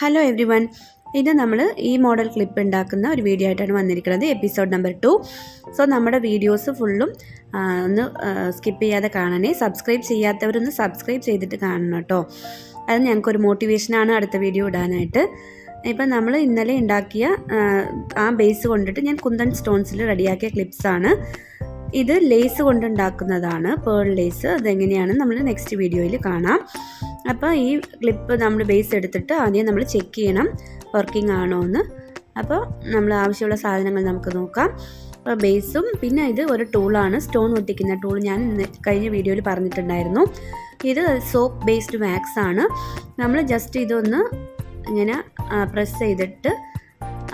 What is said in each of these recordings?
Hello every one ഇത് നമ്മൾ ഈ മോഡൽ ക്ലിപ്പ് ഉണ്ടാക്കുന്ന ഒരു വീഡിയോ ആയിട്ടാണ് വന്നിരിക്കുന്നത് എപ്പിസോഡ് നമ്പർ ടു സോ നമ്മുടെ വീഡിയോസ് ഫുള്ളും ഒന്ന് സ്കിപ്പ് ചെയ്യാതെ കാണണേ. സബ്സ്ക്രൈബ് ചെയ്യാത്തവരൊന്ന് സബ്സ്ക്രൈബ് ചെയ്തിട്ട് കാണണം കേട്ടോ. അത് ഞങ്ങൾക്കൊരു മോട്ടിവേഷനാണ് അടുത്ത വീഡിയോ ഇടാനായിട്ട്. ഇപ്പം നമ്മൾ ഇന്നലെ ഉണ്ടാക്കിയ ആ ബേസ് കൊണ്ടിട്ട് ഞാൻ കുന്തൻ സ്റ്റോൺസിൽ റെഡിയാക്കിയ ക്ലിപ്സാണ് ഇത് ലേസ് കൊണ്ടുണ്ടാക്കുന്നതാണ് പേൾ ലേസ് അതെങ്ങനെയാണ് നമ്മൾ നെക്സ്റ്റ് വീഡിയോയിൽ കാണാം. അപ്പോൾ ഈ ക്ലിപ്പ് നമ്മൾ ബേസ് എടുത്തിട്ട് ആദ്യം നമ്മൾ ചെക്ക് ചെയ്യണം വർക്കിംഗ് ആണോ എന്ന് അപ്പോൾ നമ്മൾ ആവശ്യമുള്ള സാധനങ്ങൾ നമുക്ക് നോക്കാം. അപ്പോൾ ബേസും പിന്നെ ഇത് ഒരു ടൂളാണ് സ്റ്റോൺ ഒട്ടിക്കുന്ന ടൂൾ ഞാൻ കഴിഞ്ഞ വീഡിയോയിൽ പറഞ്ഞിട്ടുണ്ടായിരുന്നു. ഇത് സോപ്പ് ബേസ്ഡ് വാക്സ് ആണ്. നമ്മൾ ജസ്റ്റ് ഇതൊന്ന് ഇങ്ങനെ പ്രസ് ചെയ്തിട്ട്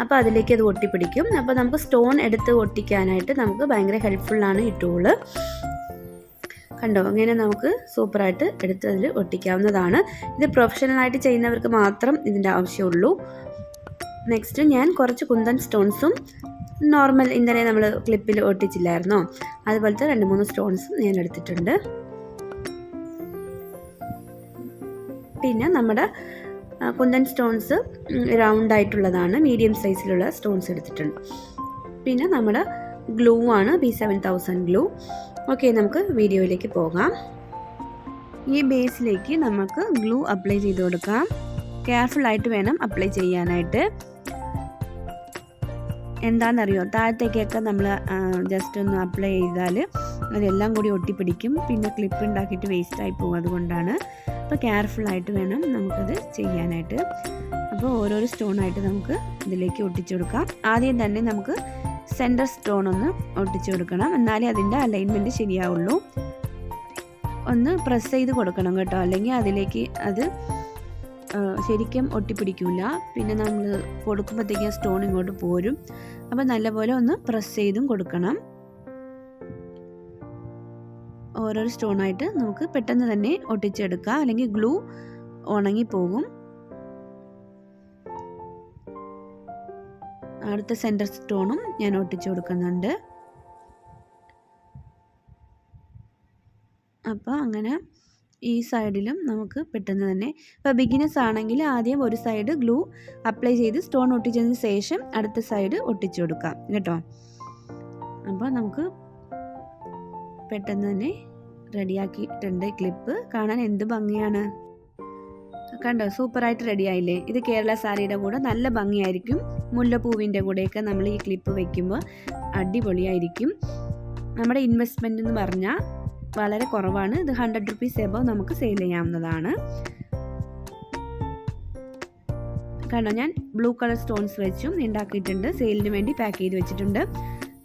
അപ്പോൾ അതിലേക്ക് അത് ഒട്ടിപ്പിടിക്കും. അപ്പോൾ നമുക്ക് സ്റ്റോൺ എടുത്ത് ഒട്ടിക്കാനായിട്ട് നമുക്ക് ഭയങ്കര ഹെൽപ്ഫുള്ളാണ് ഈ ടൂൾ കണ്ടോ? അങ്ങനെ നമുക്ക് സൂപ്പറായിട്ട് എടുത്ത് അതിൽ ഒട്ടിക്കാവുന്നതാണ്. ഇത് പ്രൊഫഷണലായിട്ട് ചെയ്യുന്നവർക്ക് മാത്രം ഇതിന്റെ ആവശ്യമുള്ളൂ. നെക്സ്റ്റ് ഞാൻ കുറച്ച് കുന്തൻ സ്റ്റോൺസും നോർമൽ ഇന്നലെ നമ്മൾ ക്ലിപ്പിൽ ഒട്ടിച്ചില്ലായിരുന്നോ? അതുപോലത്തെ രണ്ട് മൂന്ന് സ്റ്റോൺസും ഞാൻ എടുത്തിട്ടുണ്ട്. പിന്നെ നമ്മുടെ കുന്തൻ സ്റ്റോൺസ് റൗണ്ട് ആയിട്ടുള്ളതാണ്. മീഡിയം സൈസിലുള്ള സ്റ്റോൺസ് എടുത്തിട്ടുണ്ട്. പിന്നെ നമ്മുടെ ഗ്ലൂ ആണ് B seven thousand glue. Okay നമുക്ക് വീഡിയോയിലേക്ക് പോകാം. ഈ ബേസിലേക്ക് നമുക്ക് ഗ്ലൂ അപ്ലൈ ചെയ്ത് കൊടുക്കാം. കെയർഫുള്ളായിട്ട് വേണം അപ്ലൈ ചെയ്യാനായിട്ട്. എന്താണെന്നറിയോ? താഴത്തേക്കൊക്കെ നമ്മൾ ജസ്റ്റ് ഒന്ന് അപ്ലൈ ചെയ്താൽ അതെല്ലാം കൂടി ഒട്ടിപ്പിടിക്കും. പിന്നെ ക്ലിപ്പ് ഉണ്ടാക്കിയിട്ട് വേസ്റ്റായി പോകും അതുകൊണ്ടാണ്. അപ്പോൾ കെയർഫുള്ളായിട്ട് വേണം നമുക്കത് ചെയ്യാനായിട്ട്. അപ്പോൾ ഓരോരോ സ്റ്റോണായിട്ട് നമുക്ക് ഇതിലേക്ക് ഒട്ടിച്ചു കൊടുക്കാം. ആദ്യം തന്നെ നമുക്ക് സെന്റർ സ്റ്റോൺ ഒന്ന് ഒട്ടിച്ചു കൊടുക്കണം. എന്നാലേ അതിന്റെ അലൈൻമെന്റ് ശരിയാവുള്ളൂ. ഒന്ന് പ്രസ് ചെയ്ത് കൊടുക്കണം കേട്ടോ. അല്ലെങ്കിൽ അതിലേക്ക് അത് ശരിക്കും ഒട്ടിപ്പിടിക്കില്ല പിന്നെ നമ്മൾ കൊടുക്കുമ്പോഴത്തേക്കും സ്റ്റോൺ ഇങ്ങോട്ട് പോരും. അപ്പോൾ നല്ലപോലെ ഒന്ന് പ്രസ് ചെയ്തും കൊടുക്കണം. ഓരോരോ സ്റ്റോണായിട്ട് നമുക്ക് പെട്ടെന്ന് തന്നെ ഒട്ടിച്ചെടുക്കാം. അല്ലെങ്കിൽ ഗ്ലൂ ഉണങ്ങിപ്പോകും. അടുത്ത സെന്റർ സ്റ്റോണും ഞാൻ ഒട്ടിച്ചു കൊടുക്കുന്നുണ്ട്. അപ്പോൾ അങ്ങനെ ഈ സൈഡിലും നമുക്ക് പെട്ടെന്ന് തന്നെ ഇപ്പോൾ ബിഗിനേഴ്സ് ആണെങ്കിൽ ആദ്യം ഒരു സൈഡ് ഗ്ലൂ അപ്ലൈ ചെയ്ത് സ്റ്റോൺ ഒട്ടിച്ചതിന് ശേഷം അടുത്ത സൈഡ് ഒട്ടിച്ചു കൊടുക്കാം കേട്ടോ. അപ്പോൾ നമുക്ക് പെട്ടെന്ന് തന്നെ റെഡിയാക്കിയിട്ടുണ്ട് ക്ലിപ്പ് കാണാൻ എന്ത് ഭംഗിയാണ്? കണ്ടോ? സൂപ്പറായിട്ട് റെഡി ആയില്ലേ? ഇത് കേരള സാരിയുടെ കൂടെ നല്ല ഭംഗിയായിരിക്കും. മുല്ലപ്പൂവിന്റെ കൂടെയൊക്കെ നമ്മൾ ഈ ക്ലിപ്പ് വെക്കുമ്പോൾ അടിപൊളിയായിരിക്കും. നമ്മുടെ ഇൻവെസ്റ്റ്മെന്റ് എന്ന് പറഞ്ഞാൽ വളരെ കുറവാണ്. ഇത് ഹൺഡ്രഡ് റുപ്പീസ് എബോ നമുക്ക് സെയിൽ ചെയ്യാവുന്നതാണ്. കണ്ടോ? ഞാൻ ബ്ലൂ കളർ സ്റ്റോൺസ് വെച്ചും ഉണ്ടാക്കിയിട്ടുണ്ട് സെയിലിന് വേണ്ടി പാക്ക് ചെയ്ത് വെച്ചിട്ടുണ്ട്.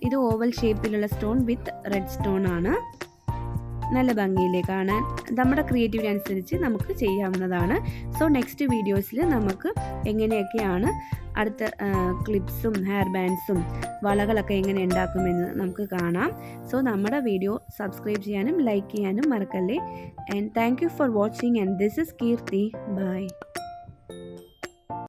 ഇത് ഓവൽ ഷേപ്പിലുള്ള സ്റ്റോൺ വിത്ത് റെഡ് സ്റ്റോൺ ആണ്. നല്ല ഭംഗിയില്ലേ കാണാൻ നമ്മുടെ ക്രിയേറ്റിവിറ്റി അനുസരിച്ച് നമുക്ക് ചെയ്യാവുന്നതാണ്. സോ നെക്സ്റ്റ് വീഡിയോസിൽ നമുക്ക് എങ്ങനെയൊക്കെയാണ് അടുത്ത ക്ലിപ്സും ഹെയർ ബാൻഡ്സും വളകളൊക്കെ എങ്ങനെ ഉണ്ടാക്കുമെന്ന് നമുക്ക് കാണാം. സോ നമ്മുടെ വീഡിയോ സബ്സ്ക്രൈബ് ചെയ്യാനും ലൈക്ക് ചെയ്യാനും മറക്കല്ലേ. And thank you for watching and this is Keerthi bye